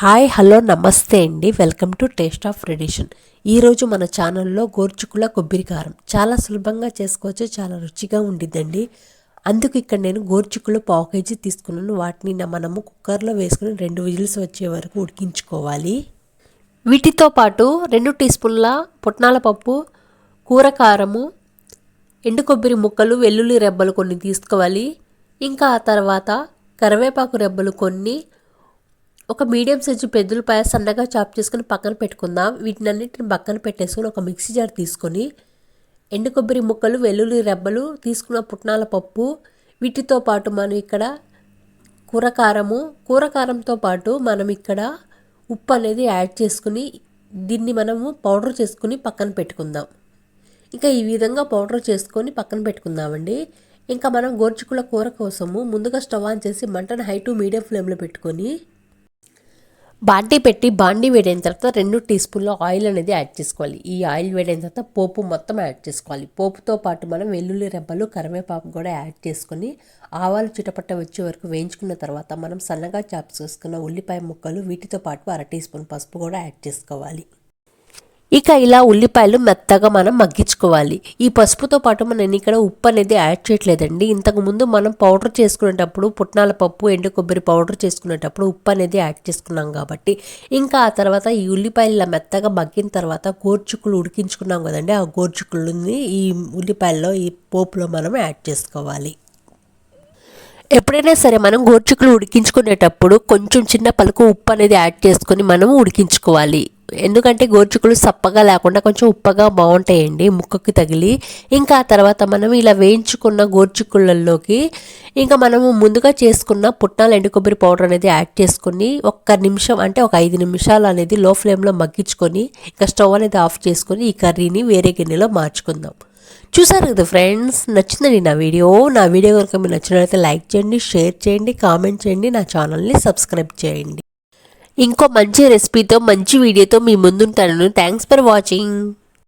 Hi hello నమస్తే అండి. Welcome to taste of tradition. ఈరోజు మన ఛానల్లో గోర్చుకుల కొబ్బరి కారం. చాలా సులభంగా చేసుకోవచ్చు చాలా రుచిగా ఉండిద్దండి. అందుకు ఇక్కడ నేను గోర్చుకులు పావు కేజీ తీసుకున్నాను. వాటిని మనము కుక్కర్లో వేసుకుని రెండు విజిల్స్ వచ్చే వరకు ఉడికించుకోవాలి. వీటితో పాటు రెండు టీ స్పూన్ల పుట్నాల పప్పు కూర కారము ఎండు కొబ్బరి ముక్కలు వెల్లుల్లి రెబ్బలు కొన్ని తీసుకోవాలి. ఇంకా ఆ తర్వాత కరివేపాకు రెబ్బలు కొన్ని ఒక మీడియం సైజు పెద్దలపాయ సన్నగా చాప్ చేసుకుని పక్కన పెట్టుకుందాం. వీటినన్నిటిని పక్కన పెట్టేసుకొని ఒక మిక్సీ జార్ తీసుకొని ఎండు కొబ్బరి ముక్కలు వెల్లుల్లి రెబ్బలు తీసుకున్న పుట్నాల పప్పు వీటితో పాటు మనం ఇక్కడ కూరకారము కూరకారంతో పాటు మనం ఇక్కడ ఉప్పు అనేది యాడ్ చేసుకుని దీన్ని మనము పౌడర్ చేసుకుని పక్కన పెట్టుకుందాం. ఇంకా ఈ విధంగా పౌడర్ చేసుకొని పక్కన పెట్టుకుందామండి. ఇంకా మనం గోర్చుకుల కూర కోసము ముందుగా స్టవ్ ఆన్ చేసి మంటను హై టు మీడియం ఫ్లేమ్లో పెట్టుకొని బాండీ పెట్టి బాండీ వేడైన తర్వాత రెండు టీ స్పూన్ల ఆయిల్ అనేది యాడ్ చేసుకోవాలి. ఈ ఆయిల్ వేడైన తర్వాత పోపు మొత్తం యాడ్ చేసుకోవాలి. పోపుతో పాటు మనం వెల్లుల్లి రెబ్బలు కరివేపాకు కూడా యాడ్ చేసుకొని ఆవాలు చిటపట్ట వచ్చే వరకు వేయించుకున్న తర్వాత మనం సన్నగా చాప్ చేసుకున్న ఉల్లిపాయ ముక్కలు వీటితో పాటు అర టీ స్పూన్ పసుపు కూడా యాడ్ చేసుకోవాలి. ఇక ఇలా ఉల్లిపాయలు మెత్తగా మనం మగ్గించుకోవాలి. ఈ పసుపుతో పాటు మనం ఇక్కడ ఉప్పు అనేది యాడ్ చేయట్లేదండి. ఇంతకు ముందు మనం పౌడర్ చేసుకునేటప్పుడు పుట్నాల పప్పు ఎండు కొబ్బరి పౌడర్ చేసుకునేటప్పుడు ఉప్పు అనేది యాడ్ చేసుకున్నాం కాబట్టి. ఇంకా ఆ తర్వాత ఈ ఉల్లిపాయలు ఇలా మెత్తగా మగ్గిన తర్వాత గోర్చుకులు ఉడికించుకున్నాం కదండి. ఆ గోర్చుకులని ఈ ఉల్లిపాయల్లో ఈ పోపులో మనం యాడ్ చేసుకోవాలి. ఎప్పుడైనా సరే మనం గోర్చుకులు ఉడికించుకునేటప్పుడు కొంచెం చిన్న పలుకు ఉప్పు అనేది యాడ్ చేసుకొని మనం ఉడికించుకోవాలి. ఎందుకంటే గోర్చుకులు సప్పగా లేకుండా కొంచెం ఉప్పగా బాగుంటాయండి ముక్కకి తగిలి. ఇంకా ఆ తర్వాత మనం ఇలా వేయించుకున్న గోర్చుకుళ్ళల్లోకి ఇంకా మనము ముందుగా చేసుకున్న పుట్నాలు ఎండు కొబ్బరి పౌడర్ అనేది యాడ్ చేసుకుని ఒక్క నిమిషం అంటే ఒక ఐదు నిమిషాలు అనేది లో ఫ్లేమ్లో మగ్గించుకొని ఇంకా స్టవ్ అనేది ఆఫ్ చేసుకొని ఈ కర్రీని వేరే గిన్నెలో మార్చుకుందాం. చూసారు కదా ఫ్రెండ్స్ నచ్చిందండి నా వీడియో. నా వీడియో కనుక మీరు నచ్చినట్లయితే లైక్ చేయండి షేర్ చేయండి కామెంట్ చేయండి నా ఛానల్ని సబ్స్క్రైబ్ చేయండి. ఇంకో మంచి రెసిపీతో మంచి వీడియోతో మీ ముందుంటాను. Thanks for watching